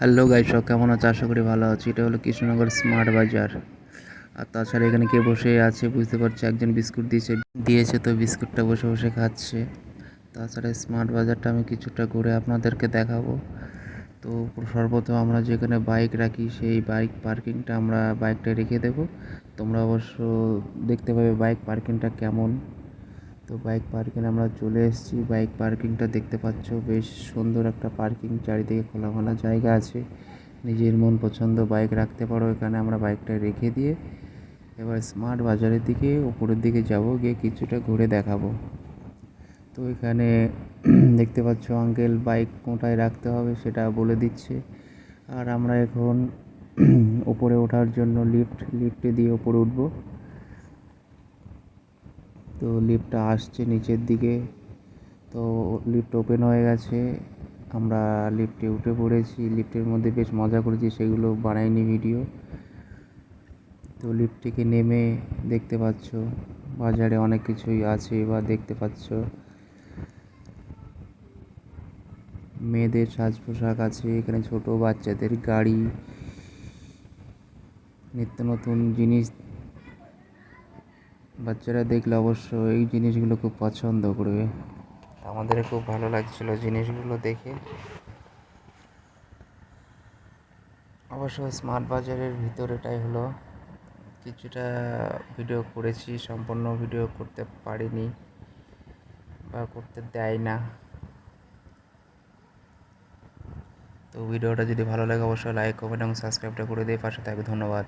Hello guy সব কেমন আছে? আশা করি ভালো আছি। এটা হলো কৃষ্ণনগর স্মার্ট বাজার আর তাছাড়া এখানে কে বসে আছে বুঝতে পারছি, একজন বিস্কুট দিয়েছে। দিয়েছে তো বিস্কুটটা বসে বসে খাচ্ছে। তাছাড়া স্মার্ট বাজারটা আমি কিছুটা ঘুরে আপনাদেরকে দেখাবো। তো সর্বপ্রথম আমরা যেখানে বাইক রাখি, সেই বাইক পার্কিংটা আমরা বাইকটা রেখে দেবো। তোমরা অবশ্য দেখতে পাবে বাইক পার্কিংটা কেমন। তো বাইক পার্কিং আমরা চলে এসেছি। বাইক পার্কিংটা দেখতে পাচ্ছ, বেশ সুন্দর একটা পার্কিং চারিদিকে খোলামেলা জায়গা আছে। নিজের মন পছন্দ বাইক রাখতে পারো, এখানে আমরা বাইকটা রেখে দিয়ে এবার স্মার্ট বাজারের দিকে, উপরের দিকে যাব, গিয়ে কিছুটা ঘুরে দেখাবো। তো এখানে দেখতে পাচ্ছ আঙ্কেল বাইক কোথায় রাখতে হবে সেটা বলে দিচ্ছে। আর আমরা এখন উপরে ওঠার জন্য লিফট লিফটে দিয়ে উপরে উঠবো। তো লিফটটা আসছে নিচের দিকে। তো লিফট ওপেন হয়ে গেছে। আমরা লিফটে উঠে পড়েছি। লিফটের মধ্যে বেশ মজা করেছি, সেগুলো বানাইনি ভিডিও তো লিফট থেকে নেমে দেখতে পাচ্ছ, বাজারে অনেক কিছুই আছে বা দেখতে পাচ্ছ। মেয়েদের সাজ পোশাক আছে, এখানে ছোট বাচ্চাদের গাড়ি। নিত্য নতুন জিনিস বাচ্চারা দেখলে অবশ্য এই জিনিসগুলো খুব পছন্দ করবে। আমাদের খুব ভালো লাগছিল জিনিসগুলো দেখে। অবশ্য স্মার্ট বাজারের ভিতরেটাই হলো, কিছুটা ভিডিও করেছি, সম্পূর্ণ ভিডিও করতে পারিনি বা করতে দেয় না। তো ভিডিওটা যদি ভালো লাগে অবশ্যই লাইক কমেন্ট এবং সাবস্ক্রাইবটা করে দিয়ে পাশে থাকবে। ধন্যবাদ।